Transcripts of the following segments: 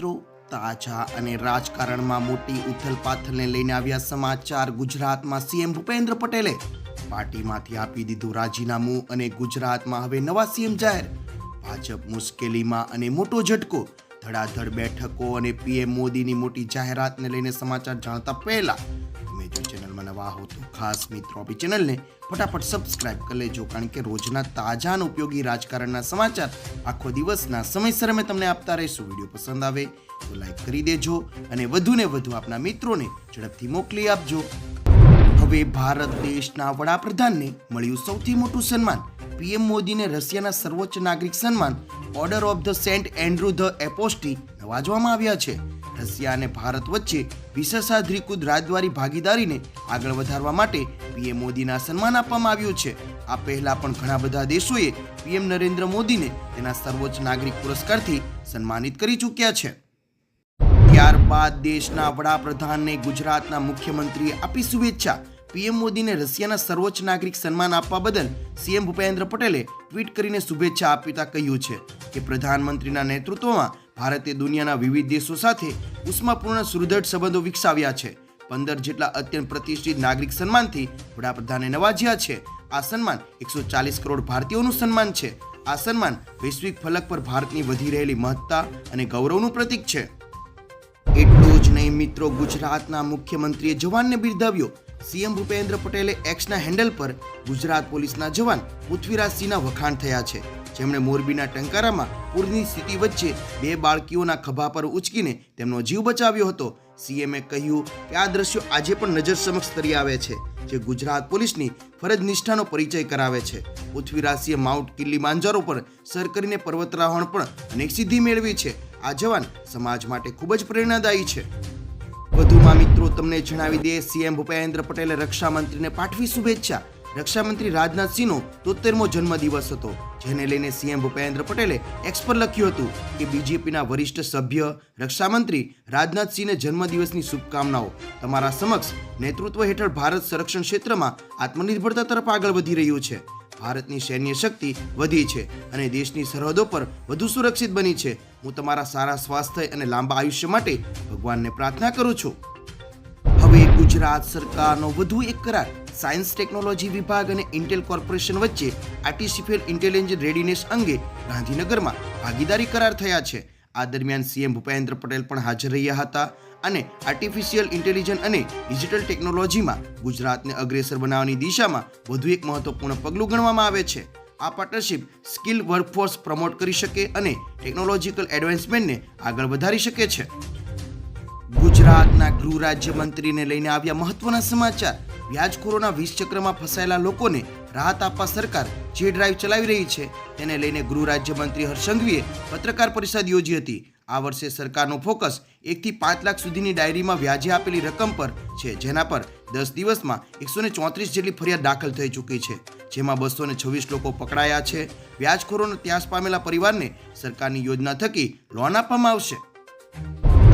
મિત્રો, તાજા અને રાજકારણમાં મોટી ઉથલપાથલને લઈને આવ્યા સમાચાર ગુજરાતમાં સીએમ ભૂપેન્દ્ર પટેલે પાર્ટીમાંથી આપી દીધું રાજીનામું અને ગુજરાતમાં હવે નવા સીએમ જાહેર. ભાજપ મુશ્કેલીમાં અને મોટો ઝટકો, ધડાધડ બેઠકો અને પીએમ મોદીની મોટી જાહેરાતને લઈને સમાચાર જાણતા પહેલા જો ચેનલમાં નવા હો તો ખાસ મિત્રો આપણી ચેનલને ફટાફટ સબસ્ક્રાઇબ કરી લેજો, કારણ કે રોજના તાજા અને ઉપયોગી રાજકારણના સમાચાર આખો દિવસના સમયસર અમે તમને આપતા રહીશું. વીડિયો પસંદ આવે તો લાઈક કરી દેજો અને વધુને વધુ આપના મિત્રોને ઝડપથી મોકલી આપજો. હવે ભારત દેશના વડાપ્રધાનને મળ્યું સૌથી મોટું સન્માન. પીએમ મોદીને રશિયાના સર્વોચ્ચ નાગરિક સન્માન. Order of the Saint Andrew the Apostle નવાજવામાં આવ્યા છે. રશિયા અને ભારત વચ્ચે વિશેષાધિકૃત રાજદ્વારી ભાગીદારીને આગળ વધારવા માટે પીએમ મોદીના સન્માન આપવામાં આવ્યું છે. આ પહેલા પણ ઘણા બધા દેશોએ પીએમ નરેન્દ્ર મોદીને તેના સર્વોચ્ચ નાગરિક પુરસ્કારથી સન્માનિત કરી ચૂક્યા છે. ત્યારબાદ દેશના વડાપ્રધાનને ગુજરાતના મુખ્યમંત્રીએ આપી શુભેચ્છા. પીએમ મોદીને રશિયાના સર્વોચ્ચ નાગરિક સન્માન આપવા બદલ સીએમ ભૂપેન્દ્ર પટેલે ટ્વીટ કરીને શુભેચ્છા આપતા કહ્યું છે કે પ્રધાનમંત્રીના નેતૃત્વમાં ભારતે દુનિયાના વિવિધ દેશો સાથે ઉષ્માપૂર્ણ સુદૃઢ સંબંધો વિકસાવ્યા છે. પંદર જેટલા અત્યંત પ્રતિષ્ઠિત નાગરિક સન્માનથી વડાપ્રધાને નવાજ્યા છે. આ સન્માન એકસો ચાલીસ કરોડ ભારતીયોનું સન્માન છે. આ સન્માન વૈશ્વિક ફલક પર ભારતની વધી રહેલી મહત્તા અને ગૌરવનું પ્રતીક છે. એટલું જ નહીં મિત્રો, ગુજરાતના મુખ્યમંત્રીએ જવાનને બિરદાવ્યો. સીએમ ભૂપેન્દ્ર પટેલે એક્સના હેન્ડલ પર ગુજરાત પોલીસના જવાન પૃથ્વીરાજસિંહના વખાણ થયા છે. જેમણે મોરબીના ટંકારામાં પૂરની સ્થિતિ વચ્ચે બે બાળકીઓના ખભા પર ઉચકીને તેમનો જીવ બચાવ્યો હતો. સીએમએ કહ્યું કે આ દ્રશ્યો આજે પણ નજર સમક્ષ તરી આવે છે, જે ગુજરાત પોલીસની ફરજ નિષ્ઠાનો પરિચય કરાવે છે. પૃથ્વીરાજસિંહે માઉન્ટ કિલ્લી માંજારો પર સર કરીને પર્વતરાહણ પણ અનેક સિદ્ધિ મેળવી છે. આ જવાન સમાજ માટે ખૂબ જ પ્રેરણાદાયી છે. વધુમાં મિત્રો તમને જણાવી દે સીએમ ભૂપેન્દ્ર પટેલે રક્ષામંત્રીને પાઠવી શુભેચ્છા. રક્ષામંત્રી રાજનાથસિંહનો તોતેરમો જન્મદિવસ હતો, જેને લઈને સીએમ ભૂપેન્દ્ર પટેલે એક્સ પર લખ્યું હતું કે બીજેપીના વરિષ્ઠ સભ્ય, રક્ષામંત્રી રાજનાથસિંહને જન્મદિવસની શુભકામનાઓ. તમારા સમક્ષ નેતૃત્વ હેઠળ ભારત સંરક્ષણ ક્ષેત્રમાં આત્મનિર્ભરતા તરફ આગળ વધી રહ્યું છે. ભારતની સૈન્ય શક્તિ વધી છે અને દેશની સરહદો પર વધુ સુરક્ષિત બની છે. હું તમારા સારા સ્વાસ્થ્ય અને લાંબા આયુષ્ય માટે ભગવાનને પ્રાર્થના કરું છું. હવે ગુજરાત સરકારનો વધુ એક કરાર. સાયન્સ, ટેકનોલોજી વિભાગ અને ઇન્ટેલ કોર્પોરેશન વચ્ચે આર્ટિફિશિયલ ઇન્ટેલિજન્સ રેડીનેસ અંગે ગાંધીનગરમાં ભાગીદારી કરાર થયા છે. આ દરમિયાન સીએમ ભૂપેન્દ્ર પટેલ પણ હાજર રહ્યા હતા. અને આર્ટિફિશિયલ ઇન્ટેલિજન્સ અને ડિજિટલ ટેકનોલોજીમાં ગુજરાતને અગ્રેસર બનાવવાની દિશામાં વધુ એક મહત્વપૂર્ણ પગલું ગણવામાં આવે છે. આ પાર્ટનરશિપ સ્કિલ વર્કફોર્સ પ્રમોટ કરી શકે અને ટેકનોલોજીકલ એડવાન્સમેન્ટને આગળ વધારી શકે છે. ગુજરાતના ગૃહ રાજ્યમંત્રીને લઈને આવ્યા મહત્વના સમાચાર. વ્યાજખોરોના વીસ ચક્રમાં ફસાયેલા લોકોને રાહત આપવા સરકાર જે ડ્રાઈવ ચલાવી રહી છે, તેને લઈને ગૃહ રાજ્યમંત્રી હર્ષંઘવીએ પત્રકાર પરિષદ યોજી હતી. આ વર્ષે સરકારનો ફોકસ એકથી પાંચ લાખ સુધીની ડાયરીમાં વ્યાજે આપેલી રકમ પર છે, જેના પર દસ દિવસમાં એકસો ને ચોત્રીસ જેટલી ફરિયાદ દાખલ થઈ ચૂકી છે, જેમાં બસો ને છવ્વીસ લોકો પકડાયા છે. વ્યાજખોરોનો ત્યાસ પામેલા પરિવારને સરકારની યોજના થકી લોન આપવામાં આવશે.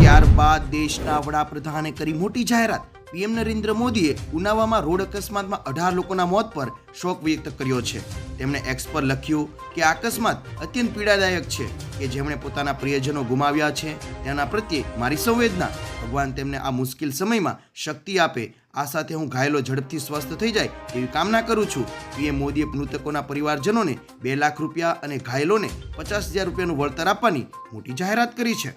ત્યારબાદ દેશના વડાપ્રધાને કરી મોટી જાહેરાત. પીએમ નરેન્દ્ર મોદીએ ઉનાવામાં રોડ અકસ્માતમાં અઢાર લોકોના મોત પર શોક વ્યક્ત કર્યો છે. તેમણે એક્સ પર લખ્યું કે આ અકસ્માત અત્યંત પીડાદાયક છે. કે જેમણે પોતાના પ્રિયજનો ગુમાવ્યા છે, તેના પ્રત્યે મારી સંવેદના. ભગવાન તેમને આ મુશ્કેલ સમયમાં શક્તિ આપે. આ સાથે હું ઘાયલો ઝડપથી સ્વસ્થ થઈ જાય તેવી કામના કરું છું. પીએમ મોદીએ મૃતકોના પરિવારજનોને બે લાખ રૂપિયા અને ઘાયલોને પચાસ હજાર રૂપિયાનું વળતર આપવાની મોટી જાહેરાત કરી છે.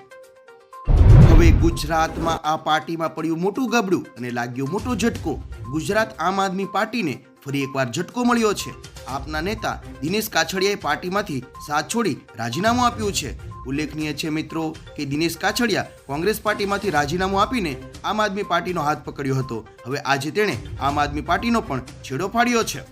હવે ગુજરાતમાં આ પાર્ટીમાં પડ્યું મોટું ગબડું અને લાગ્યો મોટો ઝટકો. ગુજરાત આમ આદમી પાર્ટીને ફરી એકવાર ઝટકો મળ્યો છે. આપના નેતા દિનેશ કાછડિયાએ પાર્ટીમાંથી સાથ છોડી રાજીનામું આપ્યું છે. ઉલ્લેખનીય છે મિત્રો કે દિનેશ કાછડિયા કોંગ્રેસ પાર્ટીમાંથી રાજીનામું આપીને આમ આદમી પાર્ટીનો હાથ પકડ્યો હતો. હવે આજે તેણે આમ આદમી પાર્ટીનો પણ છેડો ફાડ્યો છે.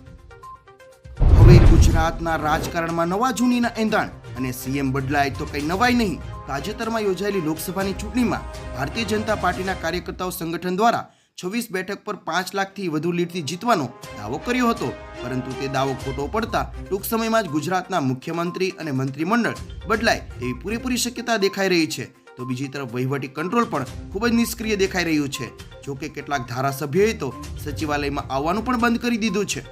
હવે ગુજરાતના રાજકારણમાં નવા જૂનીના એંધાણ અને સીએમ બદલાય તો કંઈ નવાય નહીં. તાજેતરમાં યોજાયેલી લોકસભાની ચૂંટણીમાં ભારતીય જનતા પાર્ટીના કાર્યકર્તાઓ સંગઠન દ્વારા છવ્વીસ બેઠક પર પાંચ લાખથી વધુ લીડથી જીતવાનો દાવો કર્યો હતો. પરંતુ તે દાવો ખોટો પડતા ટૂંક સમયમાં જ ગુજરાતના મુખ્યમંત્રી અને મંત્રીમંડળ બદલાય તેવી પૂરેપૂરી શક્યતા દેખાઈ રહી છે. તો બીજી તરફ વહીવટી કંટ્રોલ પણ ખૂબ જ નિષ્ક્રિય દેખાઈ રહ્યું છે. જોકે કેટલાક ધારાસભ્યોએ તો સચિવાલયમાં આવવાનું પણ બંધ કરી દીધું છે.